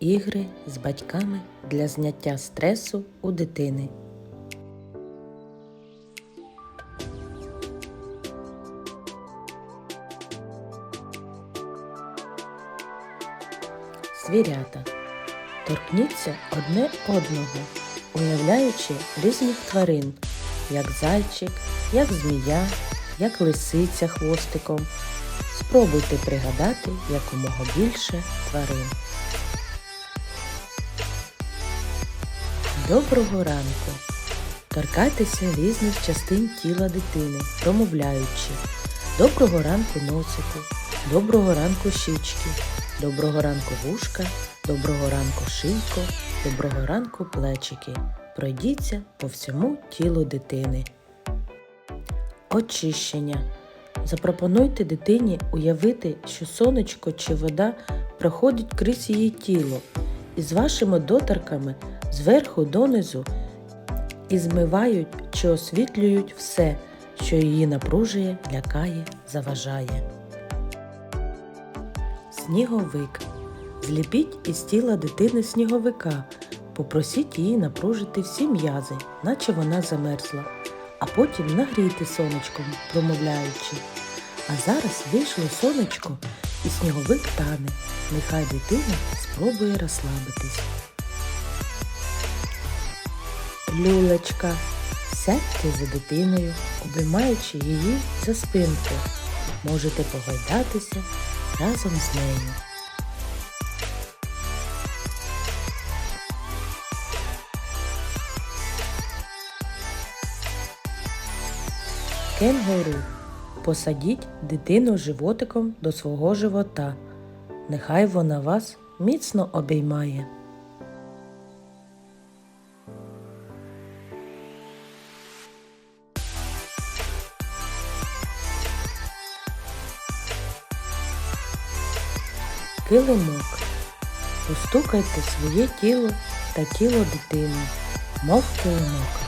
Ігри з батьками для зняття стресу у дитини. Звірята. Торкніться одне одного, уявляючи різних тварин, як зайчик, як змія, як лисиця хвостиком. Спробуйте пригадати якомога більше тварин. Доброго ранку! Торкайтеся різних частин тіла дитини, промовляючи Доброго ранку носику, доброго ранку щічки, доброго ранку вушка, доброго ранку шийко, доброго ранку плечики. Пройдіться по всьому тілу дитини. Очищення. Запропонуйте дитині уявити, що сонечко чи вода проходить крізь її тіло і з вашими доторками зверху донизу і змивають чи освітлюють все, що її напружує, лякає, заважає. Сніговик. Зліпіть із тіла дитини сніговика. Попросіть її напружити всі м'язи, наче вона замерзла, а потім нагрійте сонечком, промовляючи. А зараз вийшло сонечко, і сніговик тане. Нехай дитина спробує розслабитись. Люлечка. Сядьте за дитиною, обіймаючи її за спинку. Можете погойдатися разом з нею. Кенгуру. Посадіть дитину животиком до свого живота. Нехай вона вас міцно обіймає. Килимок. Постукайте своє тіло та тіло дитини, мов килимок.